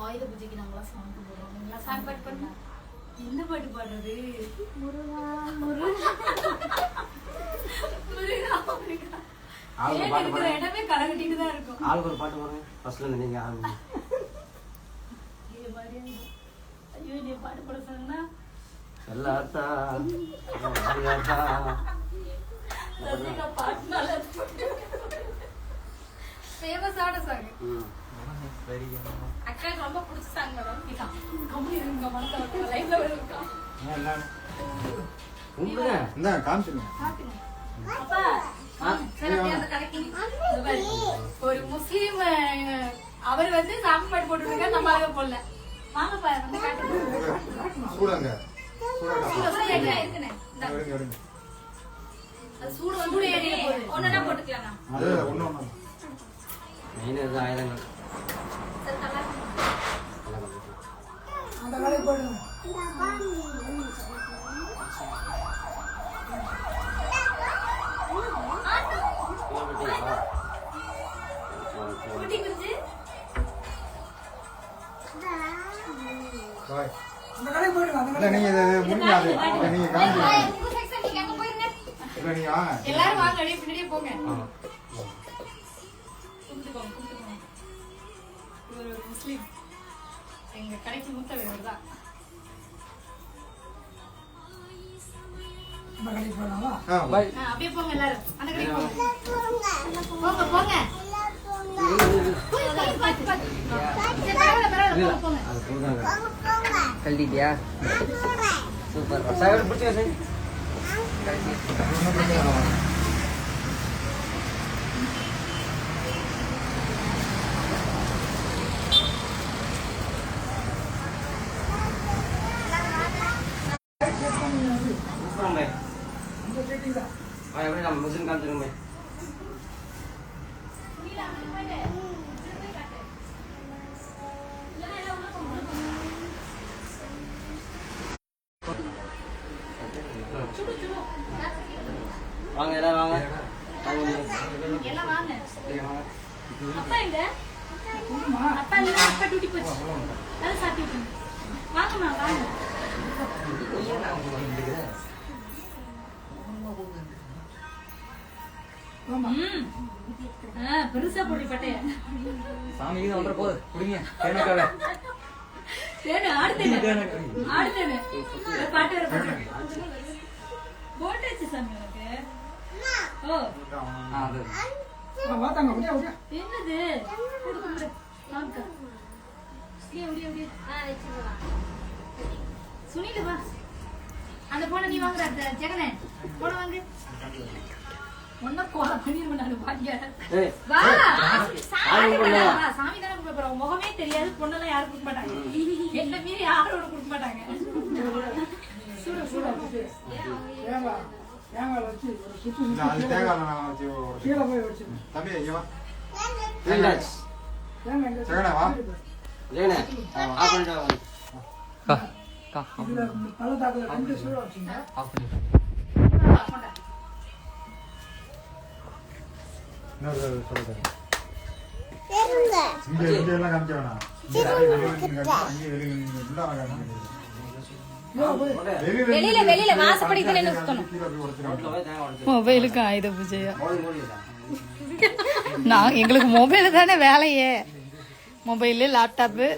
ஆயுத பூஜைக்கு நாங்களாம் சாங் போடுறோம் நீங்களா சாங் பாட்டு பண்ண. என்ன பாட்டு பாடுறது முருகா. முருகா இருக்கிற. இடமே கலகட்டிட்டு தான் இருக்கும். ஆளுக்கு ஒரு பாட்டு பாருங்க ஃபர்ஸ்ட்ல இருந்து நீங்க ஆரம்பிங்க இது மாதிரி ஐயோ நீ பாட்டு பாட சொன்னா எல்லாத்தா ஃபேமஸான சாங் அக்காக்கு ரொம்ப பிடிச்ச சாங் மேடம் இதான் இருங்க மனசை லைஃப்ல இருக்கா இந்த அப்பா. ஒரு முஸ்லீம் அவர் வந்து சாமி பாட்டு போட்டுருக்க நம்ம அழகா போடல வாங்கப்பா வந்து ஆயுதங்கள் சரி, நல்லா இருக்கு. எல்லாம் இல்ல நீங்க இது இல்ல நீங்க போயிருங்க. இல்ல நீங்க வாங்க. எல்லாரும் வாங்க அப்படியே பின்னாடியே போங்க. ஆ. கும்பிட்டுக்கோங்க கும்பிட்டுக்கோங்க இவர் ஒரு முஸ்லீம். எங்க கடைக்கு மூத்தவர் இவர் தான். அப்படியே போங்க எல்லாரும். அந்த கடைக்கு போங்க. போங்க போங்க. பரவாயில்ல, போங்க, போங்க. ಕಲ್ಲಿದ್ಯಾ ಸೂಪರ್ ಸಾವಿರ ಬಿಡ್ತೀವಿ ಸರಿ Ayo, ini kamu mesin kan, terima kasih. வாங்க எல்லாம் வாங்க. நீங்க வாங்க. அப்பா எங்க? அப்பா இல்ல அப்பா டியூட்டி போச்சு. வேலை சாப்பிட்டு வாங்கம்மா வாங்க. ம். ஆ, பெருசா பட்டைய. சாமி ஒன்றரை போகுது. குடிங்க. தேனக்காவே ஆடுத்தேனே என்னது குடு, குடு. வாங்கக்கா. அப்படியே, அப்படியே, அப்படியே. சுனில் வா அந்த போன நீ வாங்குற அந்த ஜெகனே போன வாங்கு ஒன்னும் கோல பண்ணிருவேன் நான் வாங்க ஏய் வா சாமி சாமி பண்ண பண்ணலாம். வா சாமி தானே கொடுக்க போறோம் முகமே தெரியாது பொண்ணெல்லாம் யாரும் கொடுக்க மாட்டாங்க என்ன மீறி யாரோட கொடுக்க மாட்டாங்க சூட சூட அது தேங்காய் நான் வச்சு உடைச்சு. தம்பி இங்க வா ரீலாக்ஸ் ஜெகனே வா ஜெகனே ஆஃப் பண்ணிட்டு வாங்க கா கா ஆஃப் பண்ணி இன்னொரு சொல்லுங்க இங்க எல்லாம் காமிக்க வேணாம் நின்னு உள்ள. வெளியில வெளியில வாசப்படி நிறுத்தணும் உடைச்சு மொபைலுக்கு ஆயுத பூஜையா நான் எங்களுக்கு மொபைல் தானே வேலையே மொபைலு லேப்டாப்பு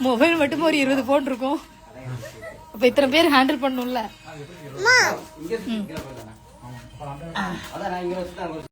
மொபைல் மட்டும் ஒரு இருபது போன் இருக்கும் அப்ப இத்தனை பேர் ஹேண்டில் பண்ணும்ல